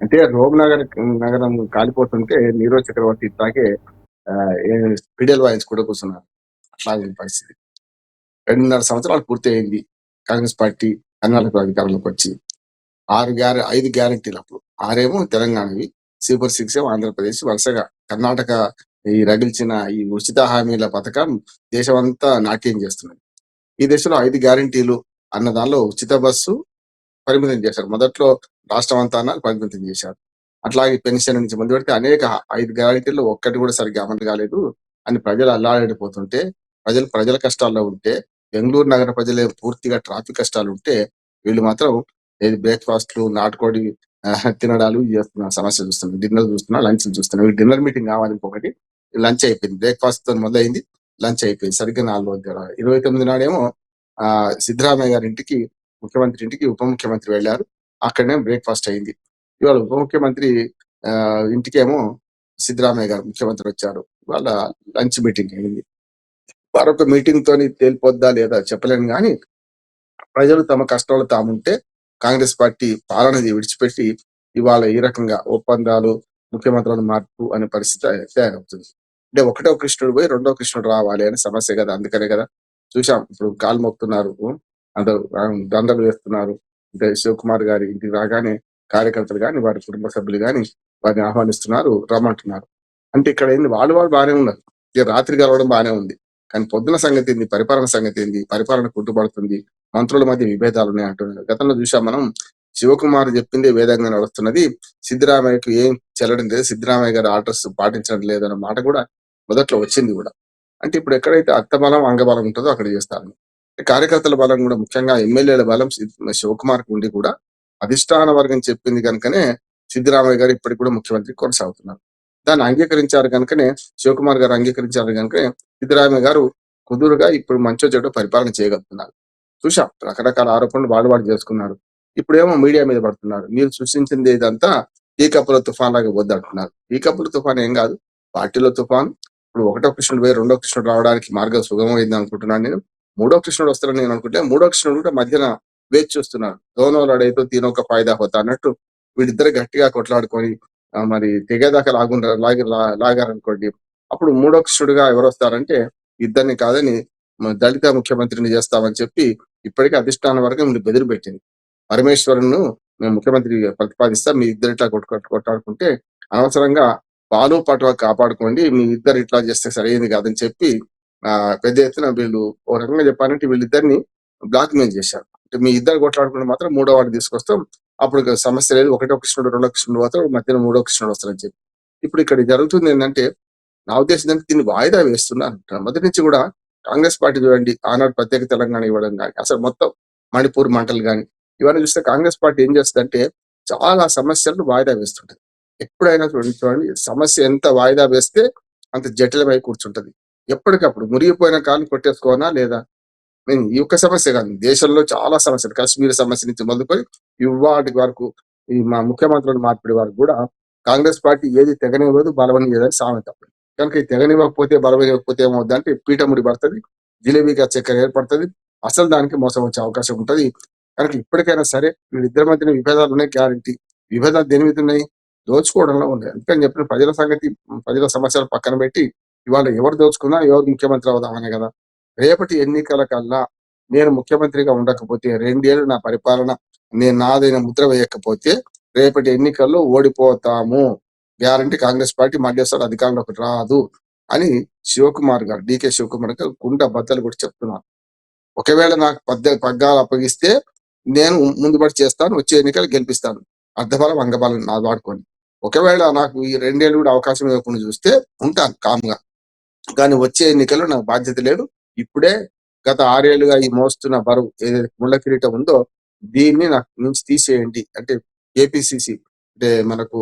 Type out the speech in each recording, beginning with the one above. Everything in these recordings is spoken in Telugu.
అంటే రోమ్ నగర్ నగరం కాలిపోతుంటే నీరో చక్రవర్తి ఇట్లాగే పిడియల్ వాయిన్స్ కూడా కూర్చున్నారు. అట్లాగే పరిస్థితి. రెండున్నర సంవత్సరాలు పూర్తి అయింది కాంగ్రెస్ పార్టీ కర్ణాటక అధికారంలోకి వచ్చి. ఆరు గ్యార ఐదు గ్యారంటీలు అప్పుడు. ఆరేమో తెలంగాణవి సూపర్ సిక్స్ ఏమో ఆంధ్రప్రదేశ్ వరుసగా కర్ణాటక ఈ రగిల్చిన ఈ ఉచిత హామీల పథకం దేశమంతా నాట్యం చేస్తున్నది. ఈ దేశంలో ఐదు గ్యారంటీలు అన్న దానిలో ఉచిత బస్సు పరిమితం చేశారు. మొదట్లో రాష్ట్రం అంతా పరిమితం చేశారు. అట్లాగే పెన్షన్ నుంచి ముందు పెడితే అనేక ఐదు గ్యారంటీల్లో ఒక్కటి కూడా సరిగ్గా అమలు కాలేదు అని ప్రజలు అల్లాడిపోతుంటే ప్రజలు ప్రజల కష్టాల్లో ఉంటే బెంగళూరు నగర ప్రజలే పూర్తిగా ట్రాఫిక్ కష్టాలు ఉంటే వీళ్ళు మాత్రం ఏది బ్రేక్ఫాస్ట్లు నాటుకోడి తినడాలు చేస్తున్న సమస్య చూస్తున్నాం డిన్నర్ చూస్తున్నా లంచ్ చూస్తున్నాం డిన్నర్ మీటింగ్ కావాలి ఇంకొకటి లంచ్ అయిపోయింది. బ్రేక్ఫాస్ట్తో మొదలైంది లంచ్ అయిపోయింది. సరిగ్గా నాలుగు వందల ఇరవై తొమ్మిది నాడేమో ఆ సిద్ధరామయ్య గారి ఇంటికి ముఖ్యమంత్రి ఇంటికి ఉప ముఖ్యమంత్రి వెళ్ళారు. అక్కడనే బ్రేక్ఫాస్ట్ అయింది. ఇవాళ ఉప ముఖ్యమంత్రి ఆ ఇంటికేమో సిద్ధరామయ్య గారు ముఖ్యమంత్రి వచ్చారు. ఇవాళ లంచ్ మీటింగ్ అయింది. మరొక మీటింగ్ తోని తేలిపోద్దా లేదా చెప్పలేను కానీ ప్రజలు తమ కష్టాలు తాముంటే కాంగ్రెస్ పార్టీ పాలనది విడిచిపెట్టి ఇవాళ ఈ రకంగా ఒప్పందాలు ముఖ్యమంత్రుల మార్పు అనే పరిస్థితి తయారవుతుంది. అంటే ఒకటో కృష్ణుడు పోయి రెండో కృష్ణుడు రావాలి అనే సమస్య కదా అందుకనే కదా. చూసాం ఇప్పుడు కాలు మోపుతున్నారు. అందరూ ఆ, దండలు వేస్తున్నారు అంటే శివకుమార్ గారి ఇంటికి రాగానే కార్యకర్తలు కానీ వారి కుటుంబ సభ్యులు కానీ వారిని ఆహ్వానిస్తున్నారు రమ్మంటున్నారు. అంటే ఇక్కడ ఏంది? వాళ్ళు వాళ్ళు బాగానే ఉన్నారు. ఇక రాత్రి గలవడం బాగానే ఉంది. కానీ పొద్దున సంగతి ఏంది? పరిపాలన సంగతి ఏంది? పరిపాలన కుట్టుబడుతుంది. మంత్రుల మధ్య విభేదాలు ఉన్నాయి అంటున్నారు. గతంలో చూసాం మనం శివకుమార్ చెప్పింది వేదంగా నడుస్తున్నది. సిద్ధరామయ్యకు ఏం చెల్లడం లేదు. సిద్ధరామయ్య గారి ఆర్డర్స్ పాటించడం లేదు అన్న మాట కూడా మొదట్లో వచ్చింది కూడా. అంటే ఇప్పుడు ఎక్కడైతే అర్థబలం అంగబలం ఉంటుందో అక్కడ చేస్తారు. కార్యకర్తల బలం కూడా ముఖ్యంగా ఎమ్మెల్యేల బలం శివకుమార్ ఉండి కూడా అధిష్టాన వర్గం చెప్పింది కనుకనే సిద్ధరామయ్య గారు ఇప్పటికి కూడా ముఖ్యమంత్రి కొనసాగుతున్నారు. దాన్ని అంగీకరించారు కనుకనే శివకుమార్ గారు అంగీకరించారు కనుకనే సిద్ధరామయ్య గారు కుదురుగా ఇప్పుడు మంచో చెడు పరిపాలన చేయగలుగుతున్నారు. చూశాం రకరకాల ఆరోపణలు వాళ్ళు వాళ్ళు చేసుకున్నారు. ఇప్పుడేమో మీడియా మీద పడుతున్నారు. మీరు సృష్టించింది ఇదంతా ఈ కప్పుల తుఫాన్ లాగా వద్దంటున్నారు ఈ కప్పుల తుఫాన్ ఏం కాదు పార్టీలో తుఫాన్ ఇప్పుడు ఒకటో కృష్ణుడు పోయి రెండో కృష్ణుడు రావడానికి మార్గం సుగమమైంది అనుకుంటున్నాను నేను. మూడో కృష్ణుడు వస్తారని నేను అనుకుంటే మూడో కృష్ణుడు కూడా మధ్యన వేచి చూస్తున్నారు దోనోలాడైతే తీనొక ఫాయిదా పోతా అన్నట్టు వీడిద్దరు గట్టిగా కొట్లాడుకొని మరి తెగేదాకా లాగుండ లాగి లా- లాగారనుకోండి అప్పుడు మూడో కృష్ణుడుగా ఎవరు వస్తారంటే ఇద్దరిని కాదని దళిత ముఖ్యమంత్రిని చేస్తామని చెప్పి ఇప్పటికే అధిష్టాన వర్గం వీళ్ళు బెదిరి పెట్టింది. పరమేశ్వరును మేము ముఖ్యమంత్రి ప్రతిపాదిస్తాం మీ ఇద్దరు ఇట్లా కొట్టు కొట్టాడుకుంటే అనవసరంగా పాలు పటువ కాపాడుకోండి మీ ఇద్దరు ఇట్లా చేస్తే సరైనది కాదని చెప్పి పెద్ద ఎత్తున వీళ్ళు ఓ రకంగా చెప్పాలంటే వీళ్ళిద్దరిని బ్లాక్ మెయిల్ చేశారు. అంటే మీ ఇద్దరు కొట్లాడుకుంటే మాత్రం మూడో వాడిని తీసుకొస్తాం. అప్పుడు సమస్య లేదు. ఒకటో కృష్ణుడు రెండో కృష్ణుడు పోతాడు మధ్యలో మూడో కృష్ణుడు వస్తారని చెప్పి. ఇప్పుడు ఇక్కడ జరుగుతుంది ఏంటంటే నా ఉద్దేశం ఏంటంటే దీన్ని వాయిదా వేస్తున్నారు మొదటి నుంచి కూడా కాంగ్రెస్ పార్టీ చూడండి ఆనాడు ప్రత్యేక తెలంగాణ ఇవ్వడం కానీ అసలు మొత్తం మణిపూర్ మంటలు కానీ ఇవన్నీ చూస్తే కాంగ్రెస్ పార్టీ ఏం చేస్తుందంటే చాలా సమస్యలను వాయిదా వేస్తుంటది. ఎప్పుడైనా చూడండి చూడండి సమస్య ఎంత వాయిదా వేస్తే అంత జటిలమై కూర్చుంటది. ఎప్పటికప్పుడు మురిగిపోయిన కాలు కొట్టేసుకోనా లేదా? నేను ఈ ఒక్క సమస్య కాదు దేశంలో చాలా సమస్యలు కాశ్మీర్ సమస్య నుంచి మొదలుకొని ఇవాటి వరకు ఈ మా ముఖ్యమంత్రులు మార్పిడి వరకు కూడా కాంగ్రెస్ పార్టీ ఏది తెగనివ్వదు బలవనివ్వదని సామెత. కనుక ఈ తెగనివ్వకపోతే బలవనివ్వకపోతే ఏమవుద్ది అంటే పీఠముడి పడుతుంది జిలేబీగా చక్కెర ఏర్పడుతుంది అసలు దానికి మోసం వచ్చే అవకాశం ఉంటది. కనుక ఇప్పటికైనా సరే వీళ్ళిద్దరి మధ్యన విభేదాలు ఉన్నాయి గ్యారంటీ. విభేదాలు దేని మీద ఉన్నాయి? దోచుకోవడంలో ఉన్నాయి. అందుకని చెప్పిన ప్రజల సంగతి ప్రజల సమస్యలు పక్కన పెట్టి ఇవాళ ఎవరు దోచుకున్నా ఎవరు ముఖ్యమంత్రి అవుదామనే కదా. రేపటి ఎన్నికల కల్లా నేను ముఖ్యమంత్రిగా ఉండకపోతే రెండేళ్ళు నా పరిపాలన నేను నాదైన ముద్ర వేయకపోతే రేపటి ఎన్నికల్లో ఓడిపోతాము. గ్యారంటీ కాంగ్రెస్ పార్టీ మధ్యస్థాడు అధికారంలోకి రాదు అని శివకుమార్ గారు డికే శివకుమార్ గారు గుంట బద్దలు కూడా చెప్తున్నారు. ఒకవేళ నాకు పద్ద పగ్గాలు అప్పగిస్తే నేను ముందుబడి చేస్తాను వచ్చే ఎన్నికలు గెలిపిస్తాను. అర్ధబలం అంగబలం నా వాడుకొని ఒకవేళ నాకు ఈ రెండేళ్ళు కూడా అవకాశం ఇవ్వకుండా చూస్తే ఉంటాను కామ్గా. కానీ వచ్చే ఎన్నికల్లో నాకు బాధ్యత లేదు. ఇప్పుడే గత ఆరేళ్ళుగా ఈ మోస్తున్న బరువు ఏదైతే ముళ్ళ కిరీటం ఉందో దీన్ని నాకు నుంచి తీసేయండి. అంటే ఏపీసీసీ అంటే మనకు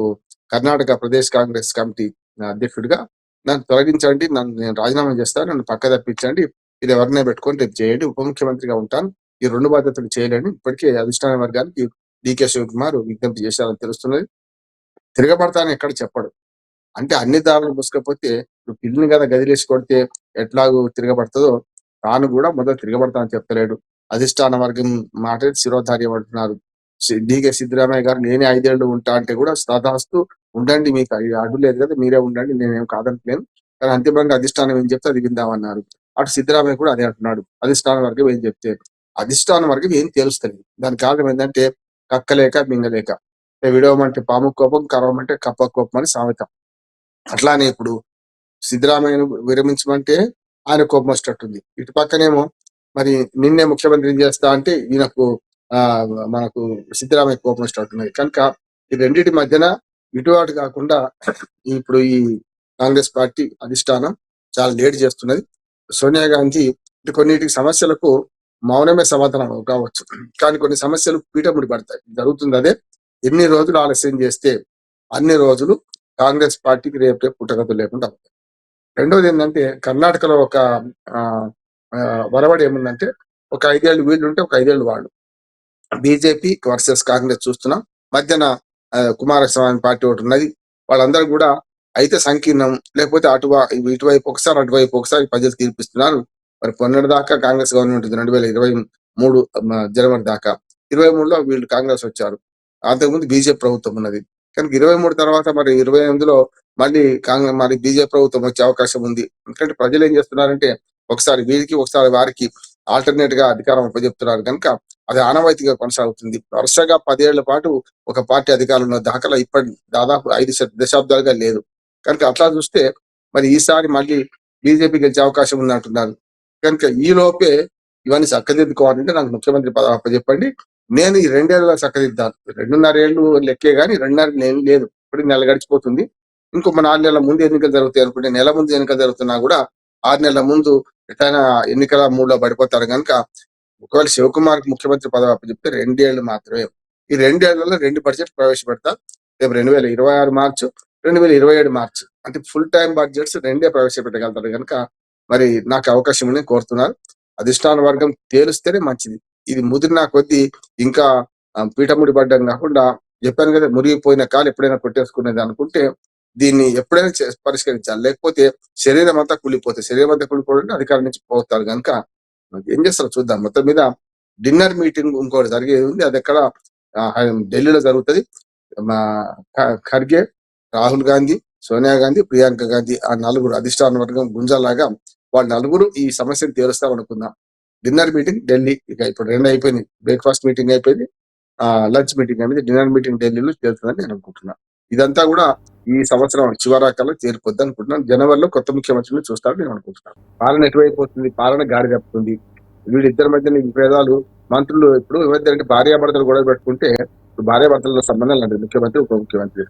కర్ణాటక ప్రదేశ్ కాంగ్రెస్ కమిటీ అధ్యక్షుడిగా నన్ను తొలగించండి. నన్ను నేను రాజీనామా చేస్తాను. నన్ను పక్క తప్పించండి. ఇది ఎవరినే పెట్టుకొని రేపు చేయండి ఉప ముఖ్యమంత్రిగా ఉంటాను. ఈ రెండు బాధ్యతలు చేయలేని. ఇప్పటికే అధిష్టాన వర్గానికి డికే శివకుమార్ విజ్ఞప్తి చేశారని తెలుస్తున్నది. తిరగబడతానని ఎక్కడ చెప్పడు. అంటే అన్ని దారులు మూసుకపోతే ఇప్పుడు పిల్లిని కదా గదిలేసి కొడితే ఎట్లాగూ తిరగబడుతుందో తాను కూడా మొదలు తిరగబడతానని చెప్తలేడు. అధిష్టాన వర్గం మాట శిరోధార్యం అంటున్నారు. సి- డీకే సిద్ధరామయ్య గారు నేనే ఐదేళ్ళు ఉంటా అంటే కూడా తదాస్తు ఉండండి మీకు అడ్డు లేదు కదా మీరే ఉండండి నేనేం కాదనట్లేను కానీ అంతిమంగా అధిష్టానం ఏం చెప్తే అది విందామన్నారు. అటు సిద్ధరామయ్య కూడా అదే అంటున్నాడు. అధిష్టానం వర్గం ఏం చెప్తే? అధిష్టానం వర్గం ఏం తెలుస్తుంది దాని కారణం ఏంటంటే కక్కలేక మింగలేక. విడవమంటే పాము కోపం కరవమంటే కప్ప కోపం అని సామెత. అట్లానే ఇప్పుడు సిద్ధరామయ్యను విరమించమంటే ఆయన కోపం వచ్చేటట్టుంది ఇటు పక్కనేమో మరి నిన్నే ముఖ్యమంత్రిని చేస్తా అంటే ఈయనకు ఆ మనకు సిద్ధరామయ్య కోపం వచ్చేటట్టున్నది కనుక ఈ రెండింటి మధ్యన ఇటు అటు కాకుండా ఇప్పుడు ఈ కాంగ్రెస్ పార్టీ అధిష్టానం చాలా లేట్ చేస్తున్నది. సోనియా గాంధీ కొన్నిటి సమస్యలకు మౌనమే సమాధానం కావచ్చు. కానీ కొన్ని సమస్యలు పీఠముడి పడతాయి. జరుగుతుంది అదే. ఎన్ని రోజులు ఆలస్యం చేస్తే అన్ని రోజులు కాంగ్రెస్ పార్టీకి రేపు రేపు పుట్టగతులు లేకుండా అవుతాయి. రెండోది ఏంటంటే కర్ణాటకలో ఒక ఆ, వరవడి ఏముందంటే ఒక ఐదేళ్ళు వీళ్ళు ఉంటే ఒక ఐదేళ్ళు వాళ్ళు. బీజేపీ వర్సెస్ కాంగ్రెస్ చూస్తున్నాం. మధ్యన కుమారస్వామి పార్టీ ఒకటి ఉన్నది. వాళ్ళందరూ కూడా అయితే సంకీర్ణం లేకపోతే అటు ఇటువైపు ఒకసారి అటువైపు ఒకసారి ప్రజలు తీర్పిస్తున్నారు. మరి పన్నెండు దాకా కాంగ్రెస్ గవర్నమెంట్ ఉంది. రెండు వేల ఇరవై మూడు జనవరి దాకా. ఇరవై మూడులో వీళ్ళు కాంగ్రెస్ వచ్చారు. అంతకుముందు బీజేపీ ప్రభుత్వం ఉన్నది. కనుక ఇరవై మూడు తర్వాత మరి ఇరవై ఎనిమిదిలో మళ్ళీ కాంగ్రెస్ మరి బీజేపీ ప్రభుత్వం వచ్చే అవకాశం ఉంది. ఎందుకంటే ప్రజలు ఏం చేస్తున్నారంటే ఒకసారి వీరికి ఒకసారి వారికి ఆల్టర్నేట్గా అధికారం ఉపజెప్తున్నారు కనుక అది ఆనవాయితీగా కొనసాగుతుంది. వరుసగా పదేళ్ళ పాటు ఒక పార్టీ అధికారంలో దాఖలా ఇప్పటి దాదాపు ఐదు దశాబ్దాలుగా లేదు. కనుక అట్లా చూస్తే మరి ఈసారి మళ్ళీ బీజేపీ గెలిచే అవకాశం ఉంది అంటున్నారు కనుక ఈ లోపే ఇవన్నీ చక్కదిద్దుకోవాలంటే నాకు ముఖ్యమంత్రి పదవి చెప్పండి నేను ఈ రెండేళ్ళలో చక్కదిద్దాను రెండున్నర ఏళ్ళు లెక్కే కానీ రెండున్నర నేను లేదు. ఇప్పుడు నెల గడిచిపోతుంది. ఇంకొక నాలుగు నెలల ముందు ఎన్నికలు జరుగుతాయి అనుకుంటే నెల ముందు ఎన్నికలు జరుగుతున్నా కూడా ఆరు నెలల ముందు ఎట్లయినా ఎన్నికల మూడులో పడిపోతారు కనుక ఒకవేళ శివకుమార్ ముఖ్యమంత్రి పదవి చెప్తే రెండేళ్ళు మాత్రమే. ఈ రెండేళ్ళలో రెండు బడ్జెట్ ప్రవేశపెడతా. రేపు రెండు వేల ఇరవై ఆరు మార్చు రెండు వేల ఇరవై ఏడు మార్చు. అంటే ఫుల్ టైం బడ్జెట్స్ రెండే ప్రవేశపెట్టగలుగుతారు కనుక మరి నాకు అవకాశం ఉందని కోరుతున్నారు అధిష్టాన వర్గం తేలుస్తేనే మంచిది. ఇది ముదిరిన కొద్దీ ఇంకా పీఠముడి పడ్డం కాకుండా చెప్పాను కదా మురిగిపోయిన కాలు ఎప్పుడైనా కొట్టేసుకునేది అనుకుంటే దీన్ని ఎప్పుడైనా చే- పరిష్కరించాలి. లేకపోతే శరీరం అంతా కూలిపోతుంది శరీరం అంతా కూలిపోవడం అధికారం నుంచి పోతారు కనుక ఏం చేస్తారో చూద్దాం. మొత్తం మీద డిన్నర్ మీటింగ్ ఇంకోటి జరిగేది ఉంది. అది ఎక్కడ ఢిల్లీలో జరుగుతుంది. మా ఖర్గే రాహుల్ గాంధీ సోనియా గాంధీ ప్రియాంక గాంధీ ఆ నలుగురు అధిష్టాన వర్గం గుంజాలాగా వాళ్ళు నలుగురు ఈ సమస్యను తీరుస్తామనుకుందాం డిన్నర్ మీటింగ్ ఢిల్లీ. ఇక ఇప్పుడు రెండు అయిపోయింది. బ్రేక్ఫాస్ట్ మీటింగ్ అయిపోయింది. ఆ లంచ్ మీటింగ్ అనేది డిన్నర్ మీటింగ్ ఢిల్లీలో చేరుతుందని నేను అనుకుంటున్నాను ఇదంతా కూడా ఈ సంవత్సరం చివరాకల్లో చేరుకొద్ది అనుకుంటున్నాను. జనవరిలో కొత్త ముఖ్యమంత్రిని చూస్తారని నేను అనుకుంటున్నాను. పాలన ఎటువైపోతుంది? పాలన గాడి తప్పుతుంది. వీళ్ళిద్దరి మధ్య విభేదాలు మంత్రులు ఇప్పుడు ఏమైందంటే భార్యాభర్తలు గొడవ పెట్టుకుంటే ఇప్పుడు భార్యాభర్తల సంబంధం లేదు ముఖ్యమంత్రి ఉప ముఖ్యమంత్రి.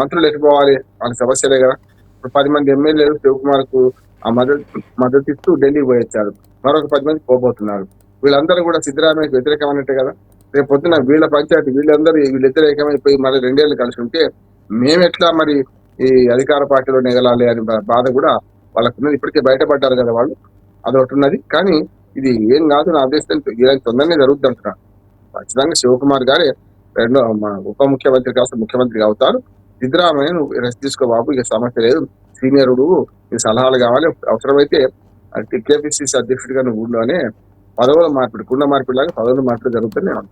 మంత్రులు ఎట్టుకోవాలి వాళ్ళ సమస్యలే కదా. ఇప్పుడు పది మంది ఎమ్మెల్యేలు శివకుమార్కు ఆ మద్దతు మద్దతు ఇస్తూ ఢిల్లీ పోయొచ్చారు. మరొక పది మంది పోబోతున్నారు. వీళ్ళందరూ కూడా సిద్ధరామయ్యకు వ్యతిరేకమైనట్టే కదా? రేపు పొద్దున వీళ్ళ పంచాయతీ వీళ్ళందరూ వీళ్ళిద్దరు ఏకమైపోయి మళ్ళీ రెండేళ్ళు కలిసి ఉంటే మేమెట్లా మరి ఈ అధికార పార్టీలో నెగలాలి అని బాధ కూడా వాళ్ళకున్నది. ఇప్పటికే బయటపడ్డారు కదా వాళ్ళు. అదొకటి ఉన్నది. కానీ ఇది ఏం కాదు నా ఉద్దేశం. ఇలాంటి తొందరనే జరుగుద్ది అంటున్నా. ఖచ్చితంగా శివకుమార్ గారే రెండో ఉప ముఖ్యమంత్రి కాస్త ముఖ్యమంత్రి అవుతారు. సిద్ధరామయ్య నువ్వు రెస్ట్ తీసుకో బాబు ఇక సమస్య లేదు. సీనియరుడు నీ సలహాలు కావాలి. అవసరమైతే కేపీసీసీ అధ్యక్షుడిగా నువ్వు ఊళ్ళోనే పదవుల మార్పిడి కుండ మార్పిడి లాగా పదవుల మార్పిడి జరుగుతుంది. నేను